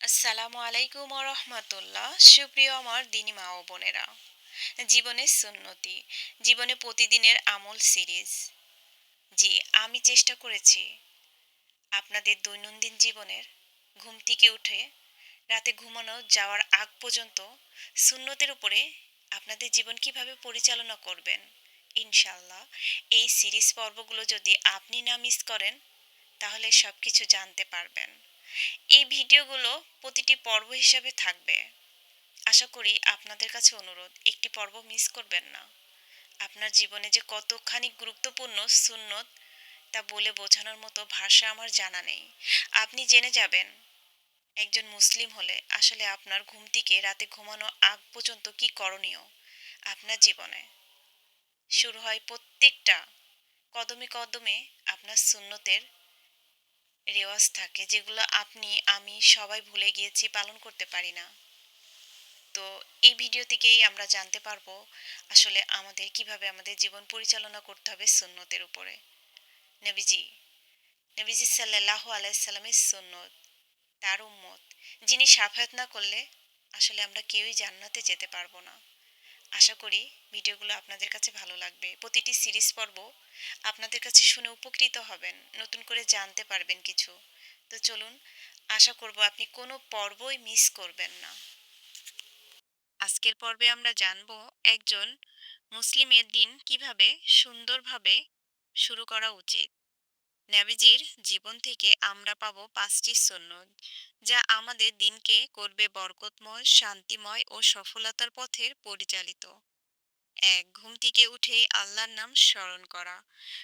আসসালামু আলাইকুম রহমতুল্লাহ। সুপ্রিয় আমার দিনী মা ও বোনেরা জীবনের সুন্নতি, জীবনে প্রতিদিনের আমল সিরিজ। জি, আমি চেষ্টা করেছি আপনাদের দৈনন্দিন জীবনের ঘুম থেকে উঠে রাতে ঘুমানো যাওয়ার আগ পর্যন্ত সুন্নতের উপরে আপনাদের জীবন কীভাবে পরিচালনা করবেন ইনশাল্লাহ এই সিরিজ পর্বগুলো যদি আপনি না মিস করেন, তাহলে সব কিছু জানতে পারবেন। এই ভিডিওগুলো প্রতিটি পর্ব হিসাবে থাকবে। আশা করি আপনাদের কাছে অনুরোধ, একটি পর্ব মিস করবেন না। আপনার জীবনে যে কতখানি গুরুত্বপূর্ণ সুন্নত তা বলে বোঝানোর মতো ভাষা আমার জানা নেই। আপনি জেনে যাবেন, একজন মুসলিম হলে আসলে আপনার ঘুম থেকে রাতে ঘুমানো আগ পর্যন্ত কি করণীয় আপনার জীবনে? শুরু হয় প্রত্যেকটা কদমে কদমে আপনার সুন্নতের রেওয়াজ থাকে যেগুলো আপনি, আমি সবাই ভুলে গিয়েছি পালন করতে পারি না। তো এই ভিডিও থেকেই আমরা জানতে পারব আসলে আমাদের কীভাবে আমাদের জীবন পরিচালনা করতে হবে সুন্নতের উপরে। নবীজি নবীজি সাল্লাহ আলাইসাল্লামের সুন্নত, তার উম্মত, যিনি সাফায়াত না করলে আসলে আমরা কেউই জান্নাতে যেতে পারব না। আশা করি ভিডিওগুলো আপনাদের কাছে ভালো লাগবে। প্রতিটি সিরিজ পর্ব আপনাদের কাছে শুনে উপকৃত হবেন, নতুন করে জানতে পারবেন কিছু। তো চলুন, আশা করব আপনি কোনো পর্বই মিস করবেন না। আজকের পর্বে আমরা জানব একজন মুসলিমের দিন কীভাবে সুন্দরভাবে শুরু করা উচিত। নাবিজির জীবন থেকে আমরা পাব পাঁচটি সন্ন্যদ যা আমাদের দিনকে করবে বরকতময়, শান্তিময় ও সফলতার পথের পরিচালিত। এক ঘুম থেকে উঠেই আল্লাহর নাম স্মরণ করা।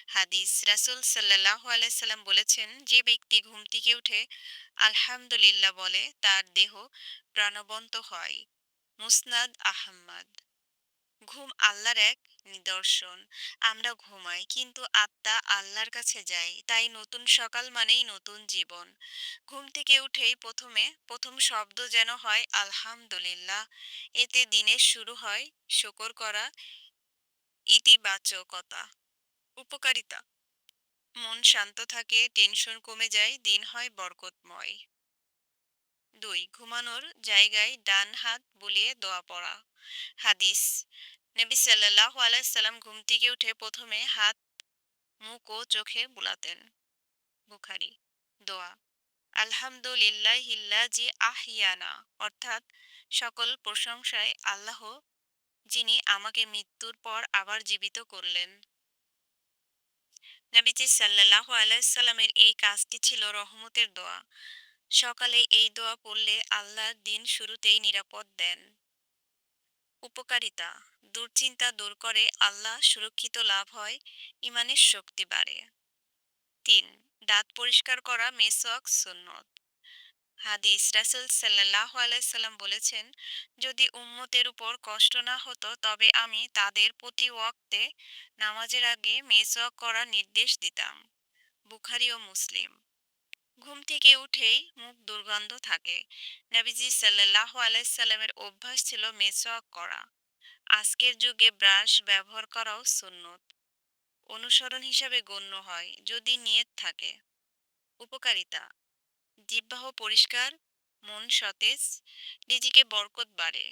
হাদিস রাসুল সাল্লাহ আলাইসাল্লাম বলেছেন, যে ব্যক্তি ঘুম থেকে উঠে আলহামদুলিল্লাহ বলে, তার দেহ প্রাণবন্ত হয়। মুসনাদ আহম্মদ ঘুম আল্লাহর এক নিদর্শন। আমরা ঘুমাই কিন্তু আত্মা আল্লাহর কাছে যাই তাই নতুন সকাল মানেই নতুন জীবন। ঘুম থেকে উঠেই প্রথমে, প্রথম শব্দ যেন হয়, আলহামদুলিল্লাহ। এতে দিনের শুরু হয়, শকর করা। ইতিবাচকতা, উপকারিতা। মন শান্ত থাকে, টেনশন কমে যায়, দিন হয় বরকতময়। দুই, ঘুমানোর জায়গায় ডান হাত বুলিয়ে দোয়া পড়া। হাদিস, নবী সাল্লাহ আলাইসাল্লাম ঘুম থেকে উঠে প্রথমে হাত, মুখ ও চোখে বুলাতেন। বুখারি, দোয়া। আলহামদুলিল্লাহ আহিয়ানা অর্থাৎ সকল প্রশংসায় আল্লাহ, যিনি আমাকে মৃত্যুর পর আবার জীবিত করলেন। নবীজি সাল্লাহ আলাইসাল্লামের এই কাজটি ছিল রহমতের দোয়া। সকালে এই দোয়া পড়লে আল্লাহ দিন শুরুতেই নিরাপদ দেন। উপকারিতা, দুশ্চিন্তা দূর করে আল্লাহ সুরক্ষিত লাভ হয়, ইমানের শক্তি বাড়ে। তিন, দাঁত পরিষ্কার করা মেসওয়াক সুন্নত। হাদিস রাসুল সাল্লাহ আলাইসাল্লাম বলেছেন, যদি উম্মতের উপর কষ্ট না হতো, তবে আমি তাদের প্রতি ওয়াক্তে নামাজের আগে মেসওয়াক করার নির্দেশ দিতাম। বুখারি ও মুসলিম। ঘুম থেকে উঠেই মুখ দুর্গন্ধ থাকে। নবীজি সাল্লাহ আলাইসাল্লামের অভ্যাস ছিল মেসওয়াক করা। আজকের যুগে ব্রাশ ব্যবহার করাও সুন্নত। অনুসরণ হিসাবে গণ্য হয়, যদি নিয়ত থাকে। উপকারিতা জিব্বাহ পরিষ্কার, মন সতেজ, নিজেকে বরকত বাড়ে।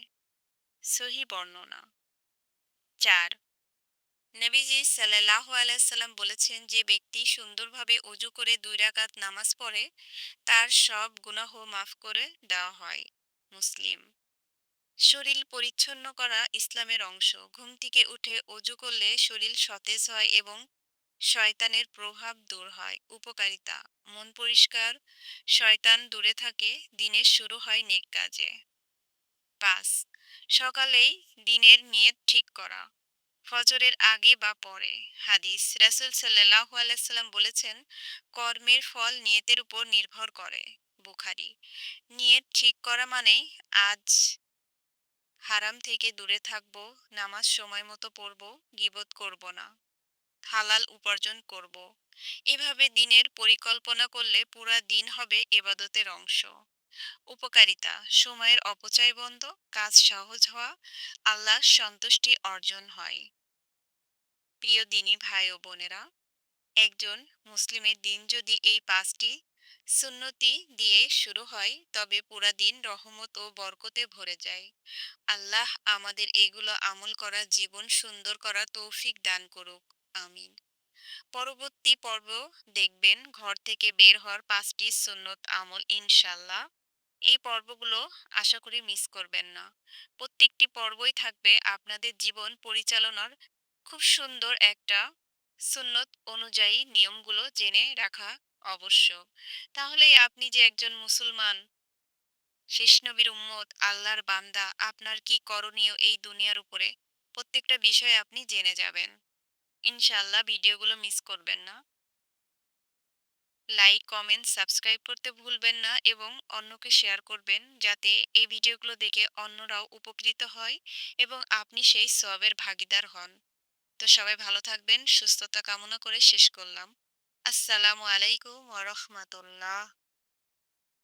সহি বর্ণনা। চার নবীজি সাল্লাহ আলাইসাল্লাম বলেছেন যে ব্যক্তি সুন্দরভাবে অজু করে দুই রাকাত নামাজ পড়ে, তার সব গুনাহ মাফ করে দেওয়া হয় মুসলিম। শরীর পরিচ্ছন্ন করা ইসলামের অংশ। ঘুম থেকে উঠে অজু করলে শরীর সতেজ হয় এবং শয়তানের প্রভাব দূর হয়। উপকারিতা। মন পরিষ্কার। শয়তান দূরে থাকে। দিনের শুরু হয় নেক কাজে। পাঁচ, সকালেই দিনের নিয়ত ঠিক করা। ফজরের আগে বা পরে। হাদিস রাসুল সাল্লাহ আলাইসাল্লাম বলেছেন, কর্মের ফল নিয়তের উপর নির্ভর করে। বুখারি, নিয়ত ঠিক করা মানে আজ হারাম থেকে দূরে থাকব, নামাজ সময় মতো পড়ব, গিবত করব না, হালাল উপার্জন করব। এভাবে দিনের পরিকল্পনা করলে পুরা দিন হবে এবাদতের অংশ। উপকারিতা। সময়ের অপচয় বন্ধ, কাজ সহজ হওয়া আল্লাহ সন্তুষ্টি অর্জন হয়। প্রিয় দিনী ভাই ও বোনেরা, একজন মুসলিমের দিন যদি এই পাঁচটি সুন্নতি দিয়ে শুরু হয়, তবে পুরা দিন রহমত ও বরকতে ভরে যায়। আল্লাহ আমাদের এগুলো আমল করা, জীবন সুন্দর করা তৌফিক দান করুক। আমিন। পরবর্তী পর্ব দেখবেন, ঘর থেকে বের হওয়ার পাঁচটি সুন্নত আমল ইনশাল্লাহ এই পর্বগুলো আশা করি মিস করবেন না। প্রত্যেকটি পর্বই থাকবে আপনাদের জীবন পরিচালনার খুব সুন্দর একটা সুন্নত অনুযায়ী নিয়মগুলো জেনে রাখা অবশ্য তাহলেই আপনি যে একজন মুসলমান শেষ নবীর উম্মত, আল্লাহর বান্দা, আপনার কি করণীয় এই দুনিয়ার উপরে প্রত্যেকটা বিষয়ে আপনি জেনে যাবেন। ইনশাআল্লাহ ভিডিওগুলো মিস করবেন না। লাইক কমেন্ট সাবস্ক্রাইব করতে ভুলবেন না এবং অন্যকে শেয়ার করবেন যাতে এই ভিডিওগুলো দেখে অন্যরাও উপকৃত হয় এবং আপনি সেই সবের ভাগিদার হন। তো সবাই ভালো থাকবেন, সুস্থতা কামনা করে শেষ করলাম। আসসালামু আলাইকুম ওয়া রাহমাতুল্লাহ।